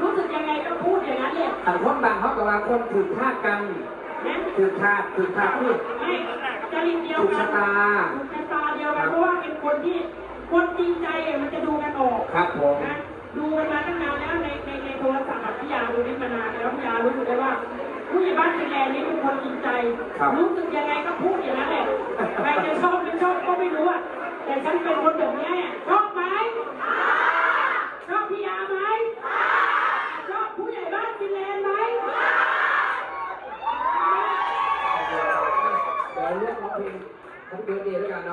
รู้สึกยังไงก็พูดอย่างนั้นเลยต่างคนบางเขากับว่าคนถือท่าตุกันนะถือท่าตุถือท่าตุพูดไม่จริตเดียวถูกกัชะนตา ถูกชะตาเดียวกันเพราะว่าเป็นคนที่คนจริงใจอะมันจะดูกันออก ครับผม นะดูกันมาตั้งนานแล้วในในในโทรศัพท์อะพี่ยาดูนี่มานานแล้วพี่ยารู้สึกได้ว่าผู้ใหญ่บ้านฟินแลนด์นี่เป็นคนจริงใจรู้สึกยังไงก็พูดอย่างนั้นแหละใครจะชอบไม่ชอบก็ไม่รู้อะแต่ฉันเป็นคนแบบเนี้ยชอบไหมช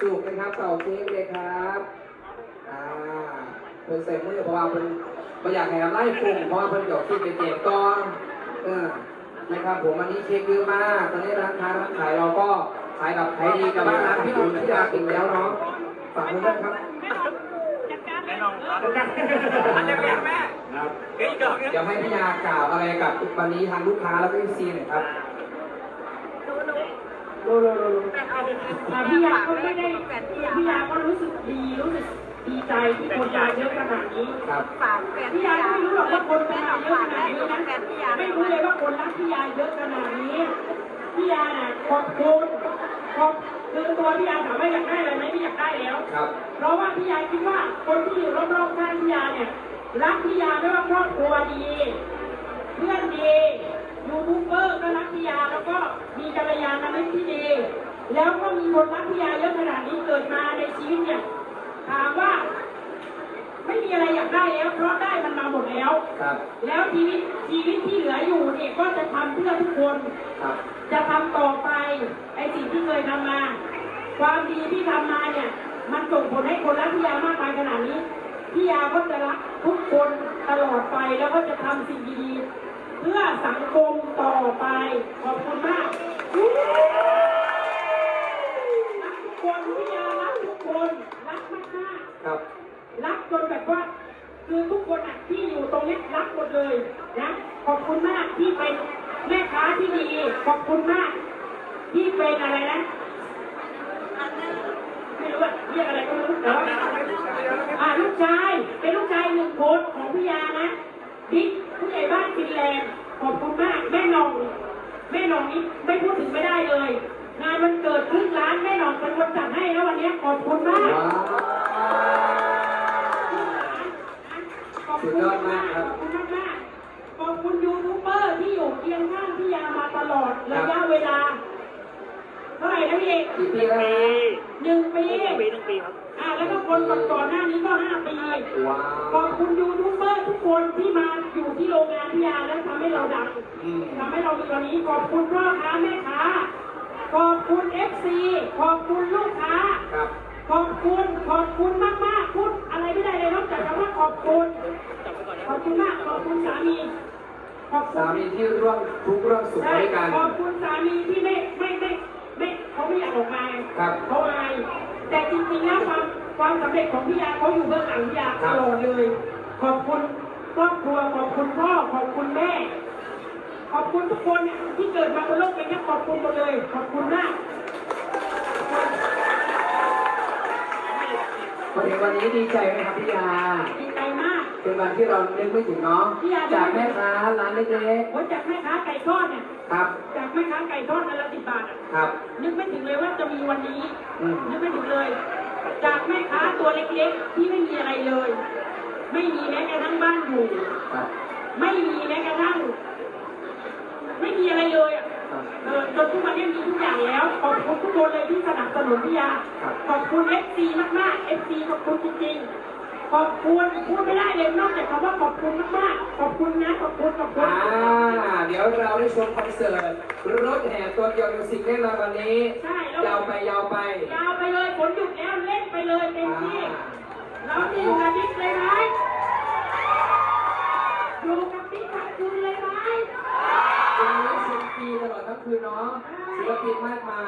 สุขนะครับเป่าเค้กเลยครับ อ่าเพิ่นใส่มือเพราะว่าเพิ่นไม่อยากให้ไล่ฝุ่งเพราะว่าเพิ่นเดี๋ยวคิดไปเจ็บตอน เออนะครับผมอันนี้เค้กเยอะมาก ตอนนี้ร้านค้าร้านขายเราก็ขายแบบขายดีกับบ้านร้านพี่อุ่นพี่ดากินแล้วเนาะฝากด้วยนะครับแน่นอนครับอันเดียวกันแม่ครับเฮ้ยเดี๋ยวเดี๋ยวให้พี่ยากล่าวอะไรกับวันนี้ทางลูกค้าแล้วก็เอฟซีหน่อยครับ อะพี่ยาก็ไม่ได้พี่ยาก็รู้สึกดีรู้สึกดีใจที่คนมาเยอะขนาดนี้ครับฝากแฟนพี่ยาก็ไม่รู้หรอกว่าคนมาเยอะขนาดนี้นะไม่รู้เลยว่าคนรักพี่ยาเยอะขนาดนี้พี่ยาน่ะขอบคุณขอบคือตัวพี่ยาถามว่าอยากได้อะไรไหมพี่อยากได้แล้วครับเพราะว่าพี่ยาคิดว่าคนที่อยู่รอบๆข้างพี่ยาเนี่ยรักพี่ยาไม่ว่าครอบครัวดี เพื่อนดี ยูทูบเบอร์ก็รักพี่ยาแล้วก็มีกัลยาณมิตรที่ดี แล้วก็มีคนรักพี่ยาเยอะขนาดนี้เกิดมาในชีวิตเนี่ยถามว่า ไม่มีอะไรอยากได้แล้ว เพราะได้มันมาหมดแล้ว ครับ แล้วชีวิตชีวิตที่เหลืออยู่เนี่ยก็จะทำเพื่อทุกคน ครับ จะทำต่อไปไอ้สิ่งที่เคยทำมา ความดีที่ทำมาเนี่ย มันส่งผลให้คนรักพี่ยามากมายขนาดนี้พี่ยาก็จะรักทุกคนตลอดไปแล้วก็จะทำสิ่งดีๆ เพื่อสังคมต่อไป ขอบคุณมากรักทุกคนพี่ยารักทุกคนรักมากๆครับรักจนแบบว่า คือทุกคนอะที่อยู่ตรงเนี้ยรักหมดเลยนะขอบคุณมากที่เป็นแม่ค้าที่ดี ขอบคุณมาก ที่เป็นอะไรนะไม่รู้อะเรียกอะไรก็ไม่รู้แต่ว่าอ่าลูกชายเป็นลูกชายหนึ่งคนของพี่ยานะบิ๊กผู้ใหญ่ บ้านฟินแลนด์ขอบคุณมากแม่นองแม่นองนี้ไม่พูดถึงไม่ได้เลย งานมันเกิดครึ่งล้านแม่นองเป็นคนจัดให้แล้ววันเนี้ยขอบคุณมากว้าวขอบคุณมาก ขอบคุณมากมากขอบคุณยูทูบเบอร์ที่อยู่เคียงข้างพี่ยามาตลอดระยะเวลา เท่าไหร่นะพี่เอกกี่ปีแล้วปีนะหนึ่งปีปีหนึ่งปีครับ อ่า แล้วก็คนก่อนๆหน้านี้ก็ห้าปี ว้าขอบคุณยูทูบเบอร์ทุกคนที่มาอยู่ที่โรงงานพี่ยาแล้วทำให้เราดังอืม ทำให้เรามีวันนี้ ขอบคุณพ่อค้าแม่ค้า ขอบคุณเอฟซีขอบคุณลูกค้า ครับ ขอบคุณ ขอบคุณมากมากๆพูดอะไรไม่ได้เลยนอกจากคำว่าขอบคุณ ขอบคุณมาก ขอบคุณสามี ขอบคุสาณมีที่ร่วมทุกข์ร่วมสุขใช่ด้วยกัน ขอบคุณสามีที่ไม่ไม่ไม่ไม่ เขาไม่อยากออกมาครับเขาอายแต่จริงๆแล้วความความสำเร็จของพี่ยาเขาอยู่เบื้องหลังพี่ยาตลอดเลย ขอบคุณครอบครัวขอบคุณพ่อขอบคุณแม่ ขอบคุณทุกคนเนี่ยที่เกิดมาบนโลกใบนี้ขอบคุณหมดเลย ขอบคุณมากวันนี้วันนี้ดีใจไหมครับพี่ยาดีใจมาก เป็นวันที่เรานึกไม่ถึงเนาะพี่ยาจากแม่ค้าร้านเล็กว่าจากแม่ค้าไก่ทอดเนี่ย ๆครับจากแม่ค้าไก่ทอดอันละสิบบาทอะครับ นึกไม่ถึงเลยว่าจะมีวันนี้ อืม นึกไม่ถึงเลย จากแม่ค้าตัวเล็กๆ ที่ไม่มีอะไรเลย ไม่มีแม้กระทั่งบ้านอยู่ ครับไม่มีแม้กระทั่ง ไม่มีอะไรเลยอะครับ เออจนทุกวันนี้มีทุกอย่างแล้ว ขอบคุณทุกคนเลยที่สนับสนุนพี่ยาขอบคุณเอฟซีมากๆเอฟซีขอบคุณจริงๆ ขอบคุณพูดไม่ได้เลยนอกจากคำว่าขอบคุณมากๆขอบคุณนะขอบคุณขอบคุณอ่าเดี๋ยวเราได้ชมคอนเสิร์ตรถแห่ตัวเดียวมิวสิกแน่นอนวันนี้ใช่แล้วยาวไปยาวไปยาวไปเลยฝนหยุดแล้วเล่นไปเลยเต็มที่เราจะอยู่กับบิ๊กเลยไหมอยู่กับบิ๊กกับคุณเลยไหมวันนี้ชมฟรีตลอดทั้งคืนเนาะศิลปินมากมาย